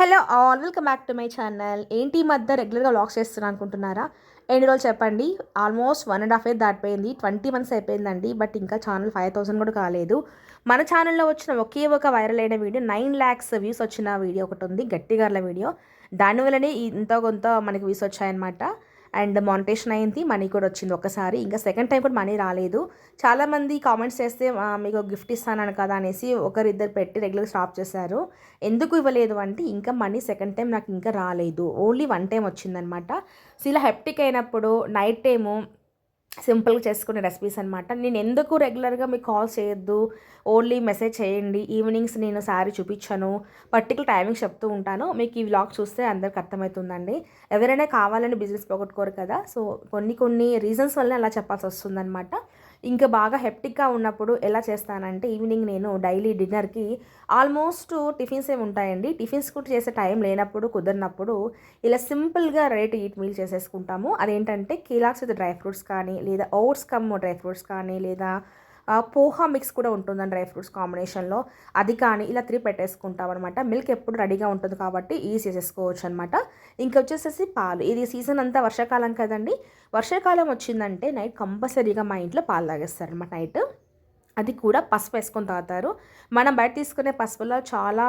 Hello all welcome back to my channel. ఏంటి మధ్య రెగ్యులర్గా వ్లాగ్స్ చేస్తున్నాను అనుకుంటున్నారా? ఎన్ని రోజులు చెప్పండి? Almost one and half year దాటిపోయింది. ట్వంటీ మంత్స్ అయిపోయిందండి బట్ ఇంకా ఛానల్ ఫైవ్ థౌసండ్ కూడా కాలేదు. మన ఛానల్లో వచ్చిన ఒకే ఒక వైరల్ అయిన వీడియో నైన్ ల్యాక్స్ వ్యూస్ వచ్చిన వీడియో ఒకటి ఉంది గట్టిగార్ల వీడియో. దానివల్లనే ఇంత కొంత మనకి వ్యూస్ వచ్చాయన్నమాట. అండ్ మానిటేషన్ అయింది మనీ కూడా వచ్చింది ఒకసారి ఇంకా సెకండ్ టైం కూడా మనీ రాలేదు. చాలామంది కామెంట్స్ చేస్తే మీకు గిఫ్ట్ ఇస్తాను కదా అనేసి ఒకరిద్దరు పెట్టి రెగ్యులర్ స్టాప్ చేశారు. ఎందుకు ఇవ్వలేదు అంటే ఇంకా మనీ సెకండ్ టైం నాకు ఇంకా రాలేదు. ఓన్లీ వన్ టైం వచ్చిందనమాట. సో ఇలా హెప్టిక్ అయినప్పుడు నైట్ టైము సింపుల్గా చేసుకునే రెసిపీస్ అనమాట నేను ఎందుకు రెగ్యులర్గా మీకు కాల్ చేయొద్దు? ఓన్లీ మెసేజ్ చేయండి. ఈవినింగ్స్ నేను శారీ చూపించాను. పర్టికులర్ టైమింగ్ చెప్తూ ఉంటాను. మీకు ఈ వ్లాగ్ చూస్తే అందరికి అర్థమవుతుందండి. ఎవరైనా కావాలని బిజినెస్ పోగొట్టుకోరు కదా. సో కొన్ని కొన్ని రీజన్స్ వల్ల అలా చెప్పాల్సి వస్తుందన్నమాట. ఇంకా బాగా హెప్టిక్గా ఉన్నప్పుడు ఎలా చేస్తానంటే ఈవినింగ్ నేను డైలీ డిన్నర్కి ఆల్మోస్ట్ టిఫిన్స్ ఏమి ఉంటాయండి. టిఫిన్స్ కూడా చేసే టైం లేనప్పుడు కుదిరినప్పుడు ఇలా సింపుల్గా రైట్ ఈట్ మీల్ చేసేసుకుంటాము. అదేంటంటే కీలాక్స్ విత్ డ్రై ఫ్రూట్స్ కానీ లేదా ఓట్స్ కమ్ డ్రై ఫ్రూట్స్ కానీ లేదా పోహా మిక్స్ కూడా ఉంటుందండి డ్రై ఫ్రూట్స్ కాంబినేషన్లో. అది కానీ ఇలా త్రీ పెట్టేసుకుంటాం అనమాట మిల్క్ ఎప్పుడు రెడీగా ఉంటుంది కాబట్టి ఈజీ చేసేసుకోవచ్చు అనమాట ఇంకొచ్చేసేసి పాలు. ఇది సీజన్ అంతా వర్షాకాలం కదండి. వర్షాకాలం వచ్చిందంటే నైట్ కంపల్సరీగా మా ఇంట్లో పాలు తాగేస్తారు అనమాట నైట్. అది కూడా పసుపు వేసుకొని తాగుతారు. మనం బయట తీసుకునే పసుపులో చాలా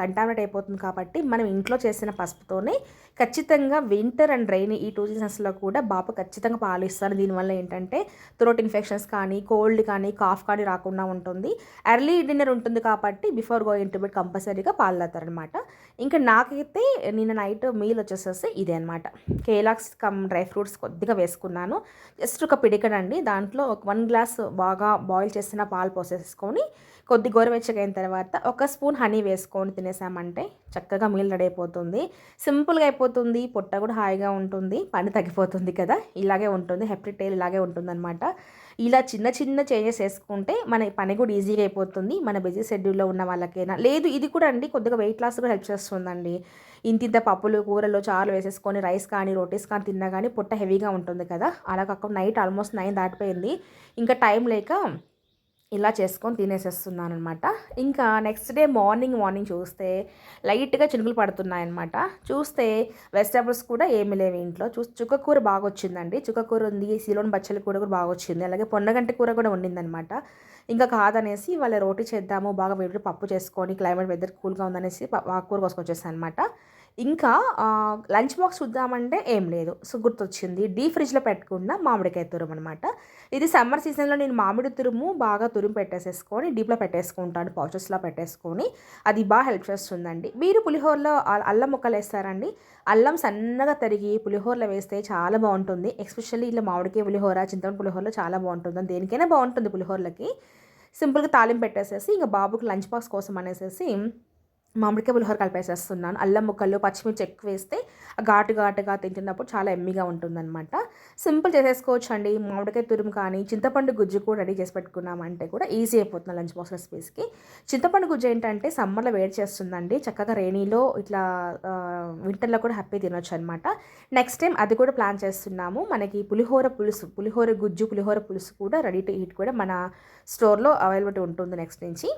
కంటామినేట్ అయిపోతుంది కాబట్టి మనం ఇంట్లో చేసిన పసుపుతోనే ఖచ్చితంగా వింటర్ అండ్ రైన్ ఈ టూ సీజన్స్లో కూడా బాబు ఖచ్చితంగా పాలు ఇస్తారు దీనివల్ల ఏంటంటే థ్రోట్ ఇన్ఫెక్షన్స్ కానీ కోల్డ్ కానీ కాఫ్ కానీ రాకుండా ఉంటుంది. ఎర్లీ డిన్నర్ ఉంటుంది కాబట్టి బిఫోర్ గోయింగ్ టు బెడ్ కంపల్సరీగా పాలు తాగుతారనమాట ఇంకా నాకైతే నిన్న నైట్ మీల్ వచ్చేసేసి ఇదే అనమాట కేలాక్స్ కమ్ డ్రై ఫ్రూట్స్ కొద్దిగా వేసుకున్నాను. జస్ట్ ఒక పిడికడండి. దాంట్లో ఒక వన్ గ్లాస్ బాగా బాయిల్ చేసిన పాలు పోసేసుకొని కొద్ది గోరువెచ్చగా అయిన తర్వాత ఒక స్పూన్ హనీ వేసుకొని తినేసామంటే చక్కగా మీల్ రెడీ అయిపోతుంది. సింపుల్గా అయిపోతుంది పొట్ట కూడా హాయిగా ఉంటుంది పని తగ్గిపోతుంది కదా? ఇలాగే ఉంటుంది హెప్టిక్ టైల్ ఇలాగే ఉంటుందన్నమాట. ఇలా చిన్న చిన్న చేంజెస్ వేసుకుంటే మన పని కూడా ఈజీగా అయిపోతుంది. మన బిజీ షెడ్యూల్లో ఉన్న వాళ్ళకైనా. లేదు ఇది కూడా అండి కొద్దిగా వెయిట్ లాస్ కూడా హెల్ప్ చేస్తుందండి. ఇంతింత పప్పులు కూరలు చారు వేసేసుకొని రైస్ కానీ రోటీస్ కానీ తిన్నా కానీ పొట్ట హెవీగా ఉంటుంది కదా? అలా కాకుండా నైట్ ఆల్మోస్ట్ నైన్ దాటిపోయింది. ఇంకా టైం లేక ఇలా చేసుకొని తినేసేస్తున్నాను అనమాట ఇంకా నెక్స్ట్ డే మార్నింగ్ మార్నింగ్ చూస్తే లైట్గా చినుకులు పడుతున్నాయన్నమాట. చూస్తే వెజిటేబుల్స్ కూడా ఏమి లేవు ఇంట్లో. చూ చుక్కకూర బాగా వచ్చిందండి చుక్కకూర ఉంది సీలోని బచ్చల కూర కూడా బాగా వచ్చింది అలాగే పొన్నగంటి కూర కూడా ఉండిందనమాట ఇంకా కాదనేసి వాళ్ళ రోటీ చేద్దాము బాగా వేడి పప్పు చేసుకొని క్లైమేట్ వెదర్ కూల్గా ఉందనేసి ఆ కూర కోసుకొచ్చేసాను అనమాట ఇంకా లంచ్ బాక్స్ చూద్దామంటే ఏం లేదు. సో గుర్తొచ్చింది. డీ ఫ్రిడ్జ్లో పెట్టుకున్న మామిడికాయ తురుము అనమాట ఇది సమ్మర్ సీజన్లో నేను మామిడి తురుము బాగా తురుము పెట్టేసేసుకొని డీప్లో పెట్టేసుకుంటాను పౌచెస్లో పెట్టేసుకొని. అది బాగా హెల్ప్ చేస్తుందండి. మీరు పులిహోరలో అల్లం ముక్కలు వేస్తారండి. అల్లం సన్నగా తరిగి పులిహోరలో వేస్తే చాలా బాగుంటుంది. ఎస్పెషల్లీ ఇలా మామిడికాయ పులిహోర చింతపండు పులిహోరలో చాలా బాగుంటుంది దేనికైనా బాగుంటుంది పులిహోరలకి. సింపుల్గా తాలింపు పెట్టేసేసి ఇంకా బాబుకి లంచ్ బాక్స్ కోసం అనేసి మామిడికాయ పులిహోర కలిపేసేస్తున్నాను. అల్లం ముక్కలు పచ్చిమిర్చి ఎక్కువ వేస్తే ఘాటు ఘాటుగా తింటున్నప్పుడు చాలా ఎమ్మిగా ఉంటుందన్నమాట. సింపుల్ చేసేసుకోవచ్చు అండి మామిడికాయ తురుము కానీ చింతపండు గుజ్జు కూడా రెడీ చేసి పెట్టుకున్నామంటే కూడా ఈజీ అయిపోతుంది లంచ్ బాక్స్ రెసిపీస్కి చింతపండు గుజ్జు ఏంటంటే సమ్మర్లో వేడి చేస్తుందండి. చక్కగా రేణీలో ఇట్లా వింటర్లో కూడా హ్యాపీ తినొచ్చు అనమాట నెక్స్ట్ టైం అది కూడా ప్లాన్ చేస్తున్నాము. మనకి పులిహోర పులుసు పులిహోర గుజ్జు పులిహోర పులుసు కూడా రెడీ టు ఈట్ కూడా మన స్టోర్లో అవైలబిలిటీ ఉంటుంది నెక్స్ట్ నుంచి.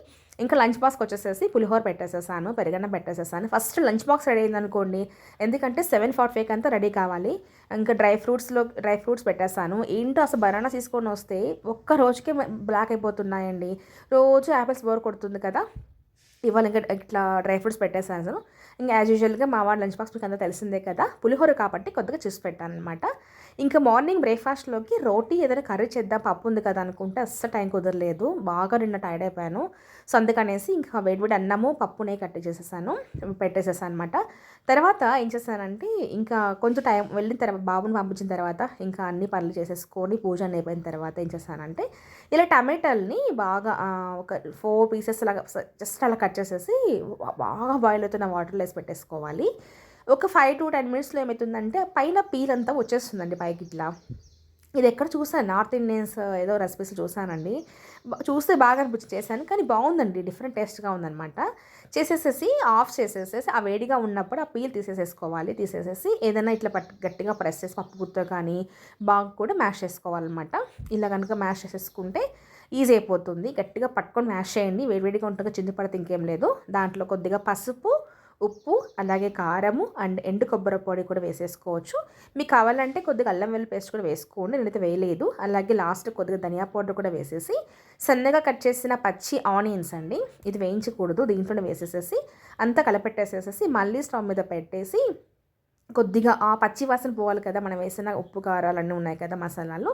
ఇంకా లంచ్ బాక్స్కి వచ్చేసేసి పులిహోర పెట్టేసేసాను పెరగన్న పెట్టేసేసాను. ఫస్ట్ లంచ్ బాక్స్ రెడీ అయిందనుకోండి ఎందుకంటే సెవెన్ ఫార్టీ ఫైవ్ అంతా రెడీ కావాలి. ఇంకా డ్రై ఫ్రూట్స్లో డ్రై ఫ్రూట్స్ పెట్టేసాను. ఏంటో అసలు బనానా తీసుకొని వస్తే ఒక్క రోజుకే బ్లాక్ అయిపోతున్నాయండి. రోజు యాపిల్స్ బోర్ కొడుతుంది కదా. ఇవాళ ఇంకా ఇట్లా డ్రై ఫ్రూట్స్ పెట్టేసాను ఇంకా యాజ్ యూజువల్గా మా వాడు లంచ్ బాక్స్ మీకు అంతా తెలిసిందే కదా. పులిహోర కాబట్టి కొద్దిగా చూసి పెట్టాను అనమాట ఇంకా మార్నింగ్ బ్రేక్ఫాస్ట్లోకి రోటీ ఏదైనా కర్రీ చేద్దాం పప్పు ఉంది కదా అనుకుంటే అస్సలు టైం కుదరలేదు. బాగా నిన్న టైర్డ్ అయిపోయాను. సో అందుకనేసి ఇంకా వేడి వేడి అన్నము పప్పునే కట్ చేసేసాను పెట్టేసేసాను అనమాట తర్వాత ఏం చేశానంటే ఇంకా కొంచెం టైం వెళ్ళిన తర్వాత బాబుని పంపించిన తర్వాత ఇంకా అన్ని పనులు చేసేసుకొని పూజ అని అయిపోయిన తర్వాత ఏం చేశానంటే ఇలా టమాటాలని బాగా ఒక ఫోర్ పీసెస్ లాగా జస్ట్ అలా కట్ చేసేసి బాగా బాయిల్ అవుతున్న వాటర్లో వేసి పెట్టేసుకోవాలి. ఒక ఫైవ్ టు టెన్ మినిట్స్లో ఏమవుతుందంటే పైన పీల్ అంతా వచ్చేస్తుందండి పైకి ఇట్లా. ఇది ఎక్కడ చూసాను? నార్త్ ఇండియన్స్ ఏదో రెసిపీస్ చూసానండి. చూస్తే బాగా అనిపించి చేశాను. కానీ బాగుందండి. డిఫరెంట్ టేస్ట్గా ఉందన్నమాట. చేసేసేసి ఆఫ్ చేసేసేసి ఆ వేడిగా ఉన్నప్పుడు ఆ పీల్ తీసేసేసుకోవాలి. తీసేసేసి ఏదైనా ఇట్లా పట్ గట్టిగా ప్రెస్ చేసి పప్పు గుత్త కానీ బాగా కూడా మ్యాష్ చేసుకోవాలన్నమాట. ఇలా కనుక మ్యాష్ చేసేసుకుంటే ఈజీ అయిపోతుంది. గట్టిగా పట్టుకొని మ్యాష్ చేయండి. వేడివేడిగా ఉంటుంది చింది పడితే ఇంకేం లేదు. దాంట్లో కొద్దిగా పసుపు ఉప్పు అలాగే కారము అండ్ ఎండు కొబ్బరి పొడి కూడా వేసేసుకోవచ్చు. మీకు కావాలంటే కొద్దిగా అల్లం వెల్లుల్లి పేస్ట్ కూడా వేసుకోండి. నేనైతే వేయలేదు. అలాగే లాస్ట్ కొద్దిగా ధనియా పౌడర్ కూడా వేసేసి సన్నగా కట్ చేసిన పచ్చి ఆనియన్స్ అండి ఇది వేయించకూడదు. దీంట్లోనే వేసేసేసి అంతా కలపెట్టేసేసేసి మళ్ళీ స్టవ్ మీద పెట్టేసి కొద్దిగా ఆ పచ్చి వాసన పోవాలి కదా మనం వేసిన ఉప్పు కారాలు అన్నీ ఉన్నాయి కదా మసాలాలు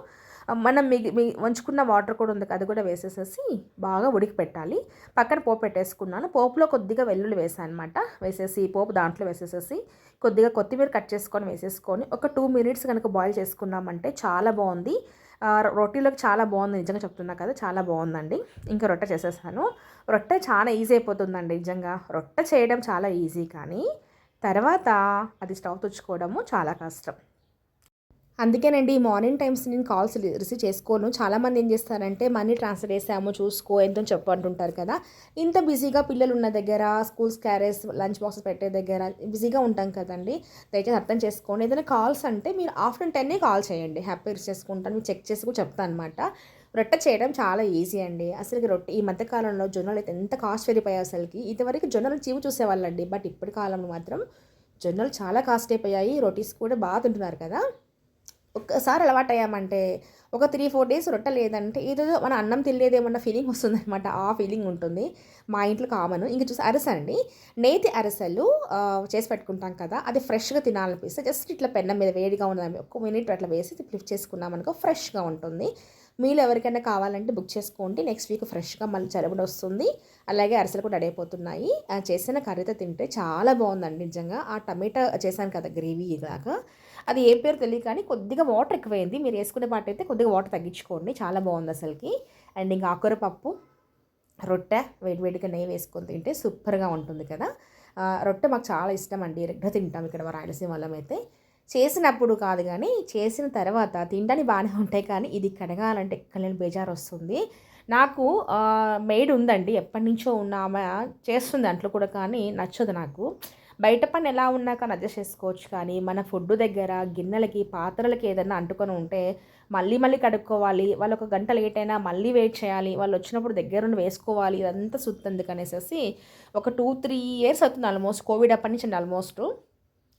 మనం మిగి మీ వంచుకున్న వాటర్ కూడా ఉంది కదా అది కూడా వేసేసేసి బాగా ఉడికి పెట్టాలి పక్కన పోపు పెట్టేసుకున్నాను. పోపులో కొద్దిగా వెల్లుల్లి వేసాను అనమాట వేసేసి పోపు దాంట్లో వేసేసేసి కొద్దిగా కొత్తిమీర కట్ చేసుకొని వేసేసుకొని ఒక టూ మినిట్స్ కనుక బాయిల్ చేసుకున్నామంటే చాలా బాగుంది. రొట్టెలోకి చాలా బాగుంది. నిజంగా చెప్తున్నా కదా చాలా బాగుందండి. ఇంకా రొట్టె చేసేసాను. రొట్టె చాలా ఈజీ అయిపోతుందండి నిజంగా. రొట్టె చేయడం చాలా ఈజీ కానీ తర్వాత అది స్టవ్ తుచ్చుకోవడము చాలా కష్టం. అందుకేనండి మార్నింగ్ టైమ్స్ నేను కాల్స్ రిసీవ్ చేసుకోను. చాలామంది ఏం చేస్తారంటే మనీ ట్రాన్స్ఫర్ చేసాము చూసుకో ఎంతో చెప్పు అంటుంటారు కదా. ఇంత బిజీగా పిల్లలు ఉన్న దగ్గర స్కూల్స్ క్యారేజ్ లంచ్ బాక్స్ పెట్టే దగ్గర బిజీగా ఉంటాం కదండి. దయచేసి అర్థం చేసుకోండి. ఏదైనా కాల్స్ అంటే మీరు ఆఫ్టర్నూన్ టెన్నే కాల్ చేయండి. హ్యాపీ రిసీవ్ చేసుకుంటాను మీరు చెక్ చేసి కూడా చెప్తాను అనమాట రొట్టె చేయడం చాలా ఈజీ అండి. అసలుకి రొట్టె ఈ మధ్యకాలంలో జొన్నలు అయితే ఎంత కాస్ట్ పెరిగిపోయాయి అసలుకి. ఇదివరకు జొన్నలు చీవు చూసేవాళ్ళండి. బట్ ఇప్పటి కాలంలో మాత్రం జొన్నలు చాలా కాస్ట్ అయిపోయాయి. రొటీస్ కూడా బాగా తింటున్నారు కదా. ఒక్కసారి అలవాటయ్యామంటే ఒక త్రీ ఫోర్ డేస్ రొట్టె లేదంటే ఏదో మన అన్నం తినలేదేమన్న ఫీలింగ్ వస్తుందనమాట ఆ ఫీలింగ్ ఉంటుంది. మా ఇంట్లో కామన్. ఇంక చూసి అరసండి. నేతి అరసలు చేసి పెట్టుకుంటాం కదా. అది ఫ్రెష్గా తినాలనిపిస్తే జస్ట్ ఇట్లా పెన్నం మీద వేడిగా ఉన్నది ఒక మినిట్ అట్లా వేసి ఫ్లిప్ చేసుకున్నాం అనుకో ఫ్రెష్గా ఉంటుంది. మీలో ఎవరికైనా కావాలంటే బుక్ చేసుకోండి. నెక్స్ట్ వీక్ ఫ్రెష్గా మళ్ళీ చరబడి వస్తుంది. అలాగే అరిసెలు కూడా అడైపోతున్నాయి చేసిన కర్రీతో తింటే చాలా బాగుందండి నిజంగా. ఆ టమాటా చేశాను కదా గ్రేవీ లాగా అది ఏ పేరు తెలియదు కానీ కొద్దిగా వాటర్ ఎక్కువైంది. మీరు వేసుకునే పాట అయితే కొద్దిగా వాటర్ తగ్గించుకోండి. చాలా బాగుంది అసలుకి. అండ్ ఇంకా ఆకుర పప్పు రొట్టె వేడివేడిగా నెయ్యి వేసుకొని తింటే సూపర్గా ఉంటుంది కదా. రొట్టె మాకు చాలా ఇష్టం అండి. రెగ్యులర్ తింటాం ఇక్కడ రాయలసీమ వాళ్ళం అయితే. చేసినప్పుడు కాదు కానీ చేసిన తర్వాత తిండని బాగానే ఉంటాయి కానీ ఇది కడగాలంటే ఎక్కడలేని బేజారు వస్తుంది నాకు మెయిడ్ ఉందండి. ఎప్పటి నుంచో ఉన్న ఆమె చేస్తుంది అంట్లో కూడా కానీ నచ్చదు నాకు. బయట పని ఎలా ఉన్నా కానీ అడ్జస్ట్ చేసుకోవచ్చు కానీ మన ఫుడ్ దగ్గర గిన్నెలకి పాత్రలకి ఏదైనా అంటుకొని ఉంటే మళ్ళీ మళ్ళీ కడుక్కోవాలి. వాళ్ళు ఒక గంట లేట్ అయినా మళ్ళీ వెయిట్ చేయాలి. వాళ్ళు వచ్చినప్పుడు దగ్గరుండి వేసుకోవాలి. ఇదంతా సుత్తందుకు అనేసి ఒక టూ త్రీ ఇయర్స్ అవుతుంది ఆల్మోస్ట్ కోవిడ్ అప్పటి నుంచి ఆల్మోస్ట్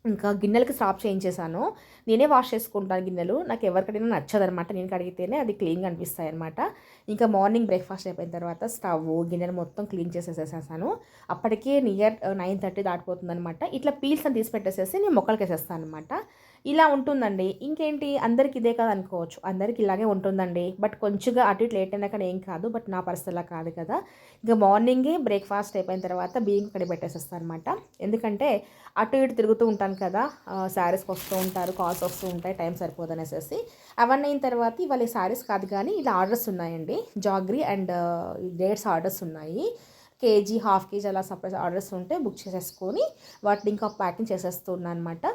ఇంకా గిన్నెలకి స్టాప్ చేయించేసాను నేనే వాష్ చేసుకుంటాను గిన్నెలు. నాకు ఎవరికైనా నచ్చదనమాట నేను కడిగితేనే అది క్లీన్గా అనిపిస్తాయి అనమాట ఇంకా మార్నింగ్ బ్రేక్ఫాస్ట్ అయిపోయిన తర్వాత స్టవ్ గిన్నెలు మొత్తం క్లీన్ చేసేసేసాను అప్పటికే నియర్ నైన్ థర్టీ దాటిపోతుందనమాట ఇట్లా పీల్స్ అని తీసి పెట్టేసేసి నేను మొక్కలకి వేసేస్తాను అనమాట ఇలా ఉంటుందండి. ఇంకేంటి? అందరికి ఇదే కదా అనుకోవచ్చు. అందరికి ఇలాగే ఉంటుందండి. బట్ కొంచెంగా అటు ఇటు లేట్ అయినా కానీ ఏం కాదు. బట్ నా పరిస్థితి అలా కాదు కదా. ఇంకా మార్నింగే బ్రేక్ఫాస్ట్ అయిపోయిన తర్వాత బియ్యం కడిగి పెట్టేసేస్తాను అనమాట ఎందుకంటే అటు ఇటు తిరుగుతూ ఉంటాను కదా శారీస్కి వస్తూ ఉంటారు కాల్స్ వస్తూ ఉంటాయి టైం సరిపోదు అనేసి అవన్నీ అయిన తర్వాత ఇవాళ శారీస్ కాదు కానీ ఇలా ఆర్డర్స్ ఉన్నాయండి. జాగ్రీ అండ్ డేట్స్ ఆర్డర్స్ ఉన్నాయి. కేజీ హాఫ్ కేజీ అలా సపరేట్ ఆర్డర్స్ ఉంటే బుక్ చేసేసుకొని వాటిని ఇంకా ప్యాకింగ్ చేసేస్తున్నా అనమాట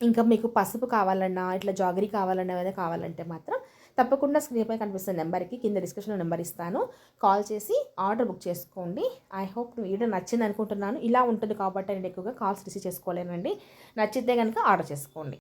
ఇంకా మీకు పసుపు కావాలన్నా ఇట్లా జాగరీ కావాలన్నా ఏదైనా కావాలంటే మాత్రం తప్పకుండా స్క్రీన్ పై కనిపిస్తున్న నెంబర్కి కింద డిస్క్రిప్షన్లో నెంబర్ ఇస్తాను. కాల్ చేసి ఆర్డర్ బుక్ చేసుకోండి. ఐ హోప్ వీడియో నచ్చింది అనుకుంటున్నాను ఇలా ఉంటుంది కాబట్టి నేను ఎక్కువగా కాల్స్ రిసీవ్ చేసుకోలేనండి. నచ్చితే కనుక ఆర్డర్ చేసుకోండి.